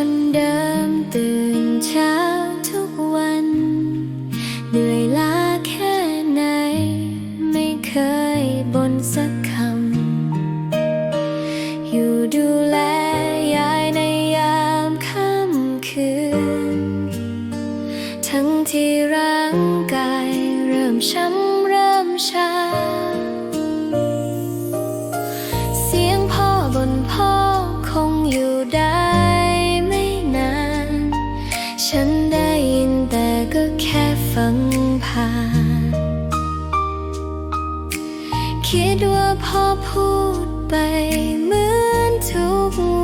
คนเดิมตื่นเช้าทุกวัน เหนื่อยล้าแค่ไหน ไม่เคยบ่นสักคำ อยู่ดูแลยายในยามค่ำคืน ทั้งที่ร่างกายเริ่มช้ำเริ่มชา ได้ยินแต่ก็แค่ฟังผ่าน คิดว่าพอพูดไปเหมือนทุก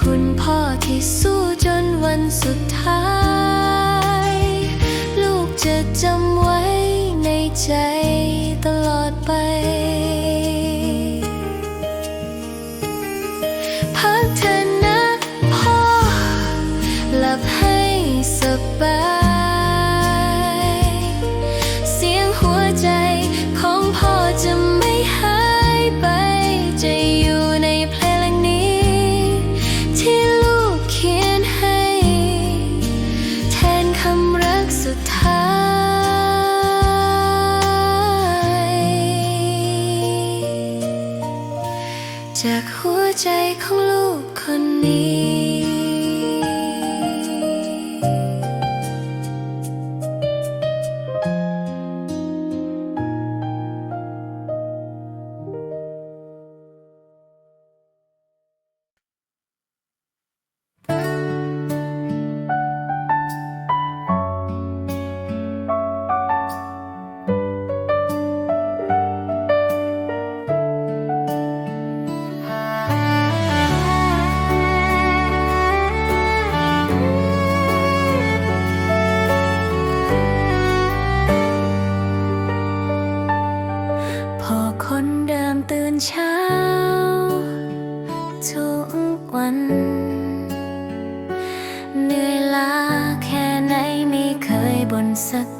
คุณพ่อที่สู้จนวันสุดท้ายุดท้าย จากหัวใจของลูกคนนี้ sắc.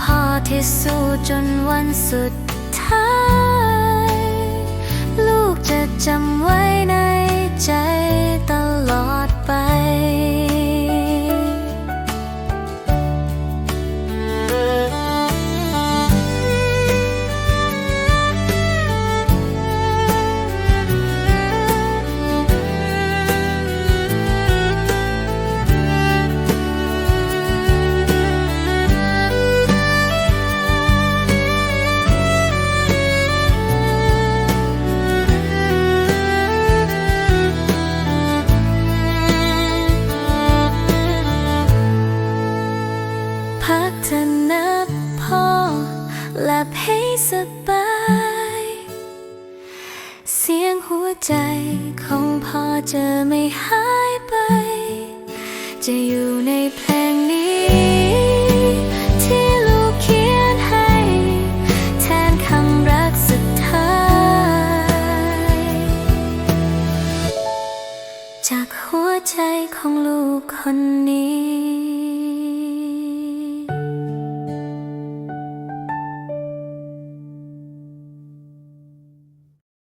พ่อที่สู้จนวันสุดท้าย ลูกจะจำไว้ในใจตลอดไป ลับให้สบาย เสียงหัวใจของพ่อจะไม่หายไป จะอยู่ในเพลงนี้ ที่ลูกเขียนให้ แทนคำรักสุดท้าย จากหัวใจของลูกคนนี้